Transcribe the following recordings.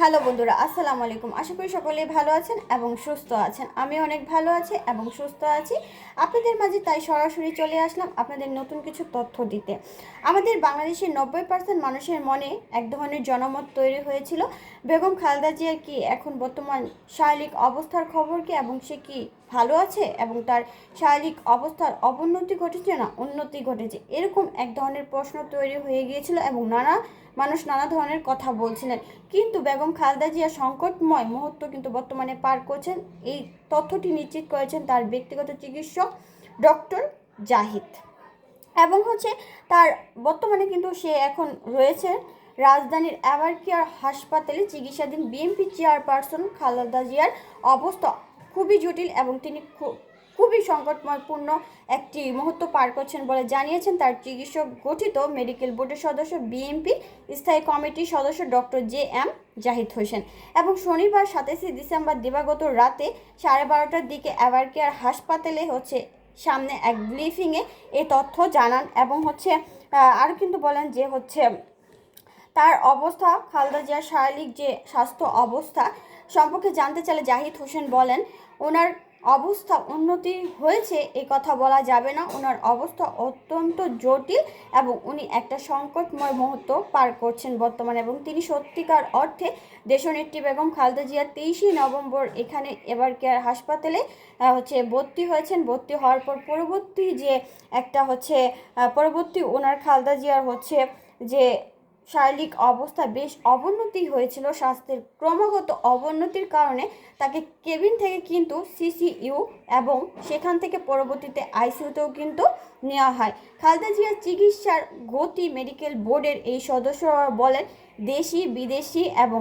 Hello বন্ধুরা, আসসালামু আলাইকুম। আশা করি সকলেই ভালো আছেন এবং সুস্থ আছেন। আমি অনেক ভালো আছি এবং সুস্থ আছি। আপনাদের মাঝে তাই সরাসরি চলে আসলাম আপনাদের নতুন কিছু তথ্য দিতে। আমাদের বাংলাদেশের নব্বই পার্সেন্ট মানুষের মনে এক ধরনের জনমত তৈরি হয়েছিল। বেগম খালেদা জিয়ার কি এখন বর্তমান শারীরিক অবস্থার খবর কি এবং সে কি ভালো আছে এবং তার শারীরিক অবস্থার অবনতি ঘটেছে না উন্নতি ঘটেছে? এরকম এক ধরনের প্রশ্ন তৈরি হয়ে গিয়েছিল এবং নানা মানুষ নানা ধরনের কথা বলছিলেন। কিন্তু বেগম খালেদা জিয়া সংকটময় মুহূর্ত কিন্তু বর্তমানে পার করছেন। এই তথ্যটি নিশ্চিত করেছেন তার ব্যক্তিগত চিকিৎসক ডক্টর জাহিদ। এবং হচ্ছে তার বর্তমানে কিন্তু সে এখন রয়েছে রাজধানীর অ্যাভার কেয়ার হাসপাতালে। চিকিৎসাধীন বিএনপি চেয়ারপারসন খালেদা জিয়ার অবস্থা খুবই জটিল এবং তিনি খুবই সংকটময়পূর্ণ একটি মুহূর্ত পার করছেন বলে জানিয়েছেন তার চিকিৎসক গঠিত মেডিকেল বোর্ডের সদস্য, বিএনপি স্থায়ী কমিটির সদস্য doctor J M Zahid Hossain. এবং শনিবার সাতাশে ডিসেম্বর দিবাগত রাতে সাড়ে বারোটার দিকে অ্যাভার কেয়ার হাসপাতালে হচ্ছে সামনে এক ব্রিফিংয়ে এই তথ্য জানান এবং হচ্ছে আরও কিন্তু বলেন যে হচ্ছে তার অবস্থা, খালদা জিয়ার শারীরিক যে স্বাস্থ্য অবস্থা সম্পর্কে জানতে চাইলে জাহিদ হোসেন বলেন, ওনার অবস্থা উন্নতি হয়েছে এই কথা বলা যাবে না। ওনার অবস্থা অত্যন্ত জটিল এবং উনি একটা সংকটময় মুহূর্ত পার করছেন বর্তমানে এবং তিনি সত্যিকার অর্থে দেশনেত্রী বেগম খালেদা জিয়া তেইশে নভেম্বর এখানে এবার কেয়ার হাসপাতালে হচ্ছে ভর্তি হয়েছেন। ভর্তি হওয়ার পর পরবর্তী যে একটা হচ্ছে পরবর্তী ওনার খালেদা জিয়ার হচ্ছে যে শারীরিক অবস্থা বেশ অবনতি হয়েছিল, স্বাস্থ্যের ক্রমাগত অবনতির কারণে তাকে কেবিন থেকে কিন্তু সিসিইউ এবং সেখান থেকে পরবর্তীতে আইসিইউতেও কিন্তু নেওয়া হয়। খালেদা জিয়ার চিকিৎসার গতি মেডিকেল বোর্ডের এই সদস্যরা বলেন, দেশি, বিদেশি এবং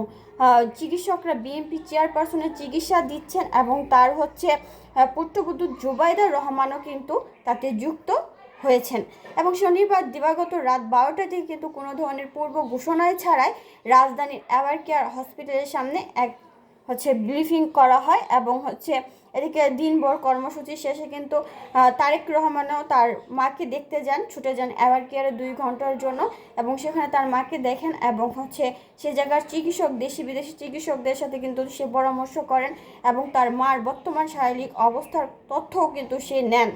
চিকিৎসকরা বিএনপি চেয়ারপারসনের চিকিৎসা দিচ্ছেন এবং তার হচ্ছে পুত্রবধূ জুবাইদা রহমানও কিন্তু তাতে যুক্ত হয়েছেন। এবং শনিবার দিবাগত রাত বারোটা থেকে কিন্তু কোনো ধরনের পূর্ব ঘোষণায় ছাড়াই রাজধানীর অ্যাওয়ার কেয়ার হসপিটালের সামনে এক হচ্ছে ব্রিফিং করা হয় এবং হচ্ছে এদিকে দিনভর কর্মসূচি শেষে কিন্তু তারেক রহমানও তার মাকে দেখতে যান, ছুটে যান অ্যাওয়ার কেয়ারে দুই ঘণ্টার জন্য এবং সেখানে তার মাকে দেখেন এবং হচ্ছে সে জায়গার চিকিৎসক, দেশি বিদেশি চিকিৎসকদের সাথে কিন্তু সে পরামর্শ করেন এবং তার মার বর্তমান শারীরিক অবস্থার তথ্যও কিন্তু সে নেন।